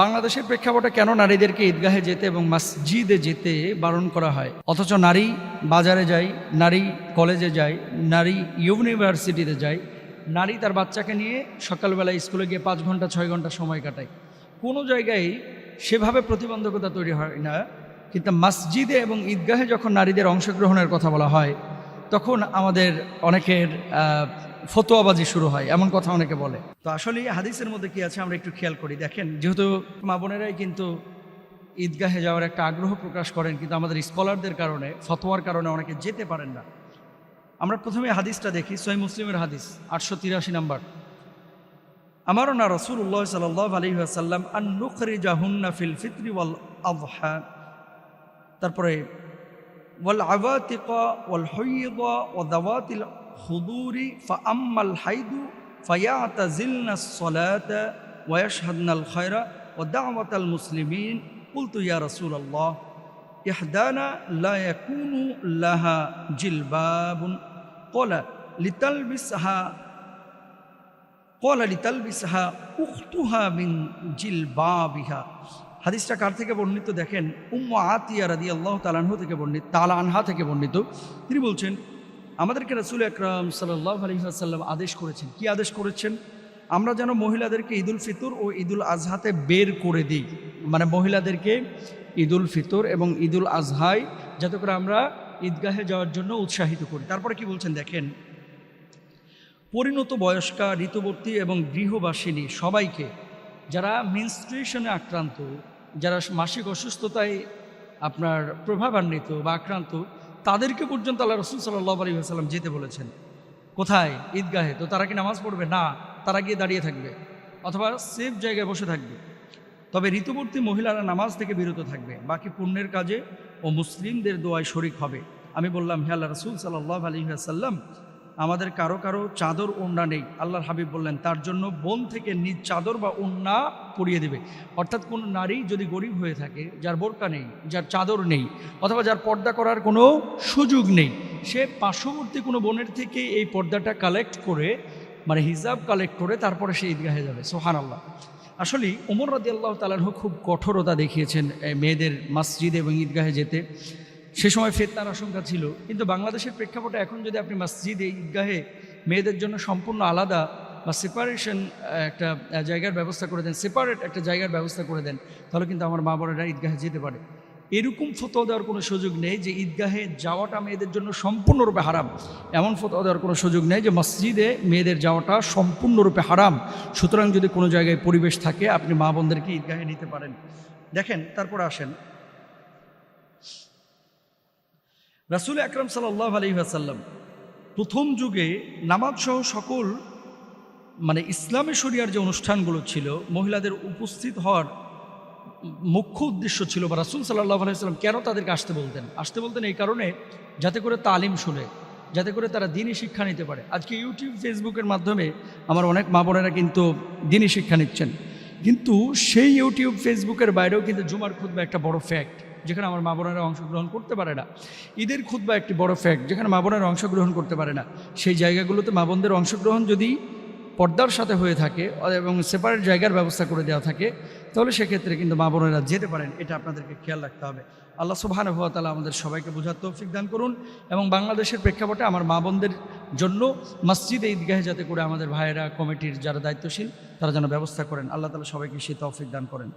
বাংলাদেশের প্রেক্ষাপটে কেন নারীদেরকে ঈদগাহে যেতে এবং মসজিদে যেতে বারণ করা হয়? অথচ নারী বাজারে যায়, নারী কলেজে যায়, নারী ইউনিভার্সিটিতে যায়, নারী তার বাচ্চাকে নিয়ে সকালবেলা স্কুলে গিয়ে পাঁচ ঘণ্টা, ছয় ঘণ্টা সময় কাটায়। কোনো জায়গায় সেভাবে প্রতিবন্ধকতা তৈরি হয় না, কিন্তু মসজিদে এবং ঈদগাহে যখন নারীদের অংশগ্রহণের কথা বলা হয়, তখন আমাদের অনেকের ফতোয়াবাজি শুরু হয়, এমন কথা অনেকে বলে। তো আসলে হাদিসের মধ্যে কি আছে আমরা একটু খেয়াল করি। দেখেন, যেহেতু মা বোনেরাই কিন্তু ঈদগাহে যাওয়ার একটা আগ্রহ প্রকাশ করেন, কিন্তু আমাদের স্কলারদের কারণে, ফতোয়ার কারণে অনেকে যেতে পারেন না। আমরা প্রথমে হাদিসটা দেখি, সহি মুসলিমের হাদিস, আটশো তিরাশি নাম্বার। আমারও না রসুল্লাহ সাল্লাহ আলী আসাল্লাম আন নুখরি জাহুন্না ফিল ফিত্রি ওয়াল আবহা তারপরে, ওয়াল আওয়াতিকা ওয়াল হইয়দা ও দাওয়াতিল হুদুরি ফাম্মাল হাইদু ফয়াতাজিলনা সলাত ওয়াশহাদনাল খয়রা ও দাওয়াতাল মুসলিমিন। উলতুয়া রসুল আল্লাহ ইহদানা লা ইয়াকুনু লাহা জিলবাবুন। কলা ক্বালা লিতালবিসহা, কলা লিতালবিসাহা উখতুহা মিন জিলবাবিহা। হাদিসটা কার থেকে বর্ণিত দেখেন? উম্মা আতিয়া রাদি আল্লাহ তালানহ থেকে বর্ণিত, তালা আনহা থেকে বর্ণিত। তিনি বলছেন আমাদেরকে রসুল আকরাম সাল্লাহ আলহিহাসাল্লাম আদেশ করেছেন। কি আদেশ করেছেন? আমরা যেন মহিলাদেরকে ঈদুল ফিতর ও ঈদুল আজহাতে বের করে দিই। মানে মহিলাদেরকে ঈদুল ফিতর এবং ঈদুল আজহায় যাতে করে আমরা ঈদগাহে যাওয়ার জন্য উৎসাহিত করি। তারপরে কি বলছেন দেখেন, পরিণত বয়স্কা, ঋতুবর্তী এবং গৃহবাসিনী সবাইকে যারা মিনস্ট্রিয়েশনে আক্রান্ত, যারা মাসিক অসুস্থতায় আপনার প্রভাবান্বিত বা আক্রান্ত তাদেরকে পর্যন্ত আল্লাহ রসুল সাল্লাহ আলী সাল্লাম যেতে বলেছেন। কোথায়? ঈদগাহে। তো তারা কি নামাজ পড়বে? না। তারা গিয়ে দাঁড়িয়ে থাকবে। অথবা সেফ জায়গায় বসে থাকবে। তবে ঋতুবর্তী মহিলারা নামাজ থেকে বিরত থাকবে। বাকি পুণ্যের কাজে ও মুসলিমদের দোয়ায় শরিক হবে। আমি বললাম, হে আল্লাহ রসুল সাল্লাহ আলী সাল্লাম আমাদের কারও কারও চাদর ওড়না নেই। আল্লাহর হাবিব বললেন, তার জন্য বোন থেকে নিজ চাদর বা ওড়না পরিয়ে দেবে। অর্থাৎ কোনো নারী যদি গরিব হয়ে থাকে, যার বোরকা নেই, যার চাদর নেই, অথবা যার পর্দা করার কোনো সুযোগ নেই, সে পার্শ্ববর্তী কোনো বোনের থেকে এই পর্দাটা কালেক্ট করে মানে হিজাব কালেক্ট করে তারপরে সে ঈদগাহে যাবে। সোহান আল্লাহ আসলে ওমর রাদি আল্লাহ তালাহ খুব কঠোরতা দেখিয়েছেন মেয়েদের মসজিদ এবং ঈদগাহে যেতে। সে সময় ফেতনার আশঙ্কা ছিল। কিন্তু বাংলাদেশের প্রেক্ষাপটে এখন যদি আপনি মসজিদে, ঈদগাহে মেয়েদের জন্য সম্পূর্ণ আলাদা বা সেপারেশন একটা জায়গার ব্যবস্থা করে দেন সেপারেট একটা জায়গার ব্যবস্থা করে দেন, তাহলে কিন্তু আমার মা বোনেরা ঈদগাহে যেতে পারে। এরকম ফতোয়া দেওয়ার কোনো সুযোগ নেই যে ঈদগাহে যাওয়াটা মেয়েদের জন্য সম্পূর্ণরূপে হারাম। এমন ফতোয়া দেওয়ার কোনো সুযোগ নেই যে মসজিদে মেয়েদের যাওয়াটা সম্পূর্ণরূপে হারাম। সুতরাং যদি কোনো জায়গায় পরিবেশ থাকে, আপনি মা বোনদেরকে ঈদগাহে নিতে পারেন। দেখেন, তারপর আসেন। রাসুল আকরম সাল্লাহ আলী আসাল্লাম প্রথম যুগে নামাজ সহ সকল মানে ইসলামী শরিয়ার যে অনুষ্ঠানগুলো ছিল, মহিলাদের উপস্থিত হওয়ার মুখ্য উদ্দেশ্য ছিল, বা রাসুল সাল্লাহ আলাইসাল্লাম কেন তাদেরকে আসতে বলতেন? আসতে বলতেন এই কারণে যাতে করে তালিম শুনে, যাতে করে তারা দিনই শিক্ষা নিতে পারে। আজকে ইউটিউব, ফেসবুকের মাধ্যমে আমার অনেক মা বোনেরা কিন্তু দিনই শিক্ষা নিচ্ছেন। কিন্তু সেই ইউটিউব, ফেসবুকের বাইরেও কিন্তু জুমার খুদ্া একটা বড় ফ্যাক্ট যেখানে আমার মা বোনেরা অংশগ্রহণ করতে পারে না। ঈদের খুদ্া একটি বড় ফ্যাক্ট যেখানে মা বোনেরা অংশগ্রহণ করতে পারে না। সেই জায়গাগুলোতে মা বোনদের অংশগ্রহণ যদি পর্দার সাথে হয়ে থাকে এবং সেপারেট জায়গার ব্যবস্থা করে দেওয়া থাকে, তাহলে সেক্ষেত্রে কিন্তু মা বোনেরা যেতে পারেন, এটা আপনাদেরকে খেয়াল রাখতে হবে। আল্লাহ সুবাহান হুয়া তালা আমাদের সবাইকে বোঝার তৌফিক দান করুন এবং বাংলাদেশের প্রেক্ষাপটে আমার মা বোনদের জন্য মসজিদে ঈদগাহে যাতে করে আমাদের ভাইয়েরা কমিটির যারা দায়িত্বশীল, তারা যেন ব্যবস্থা করেন। আল্লাহ তালা সবাইকে সে তৌফিক দান করেন।